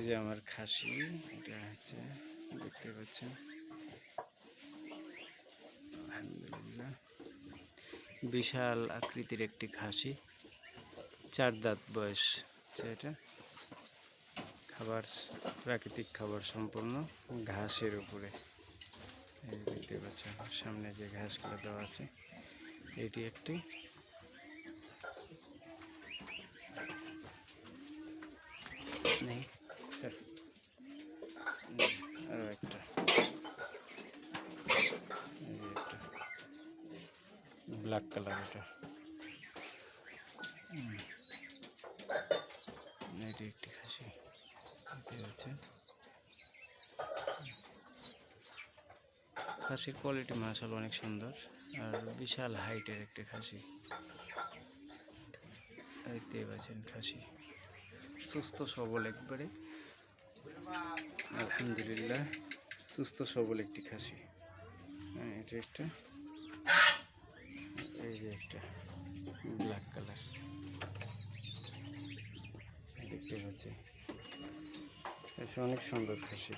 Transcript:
এই যে আমার খাসি, এটা আছে দেখতে পাচ্ছেন। আলহামদুলিল্লাহ। বিশাল আকৃতির একটি খাসি, চার দাঁত বয়স হচ্ছে এটা। খাবার, প্রাকৃতিক খাবার সম্পূর্ণ ঘাসের উপরে। দেখতে পাচ্ছেন, সামনে যে ঘাসগুলো দেওয়া আছে, এটি একটি নেই স্যার। নেই, আরও একটা এই যে একটা ব্ল্যাক কালার এটা। এটি একটি খাসি। পাচ্ছেন খাসির কোয়ালিটি মাসাল অনেক সুন্দর আর বিশাল হাইটের একটি খাসি। দেখতে পাচ্ছেন খাসি। সুস্থ সবল একবারে। আলহামদুলিল্লাহ, সুস্থ সবল একটি খাসি। হ্যাঁ এটা একটা। একটা ব্ল্যাক কালার দেখতে পাচ্ছি। এসে অনেক সুন্দর খাসি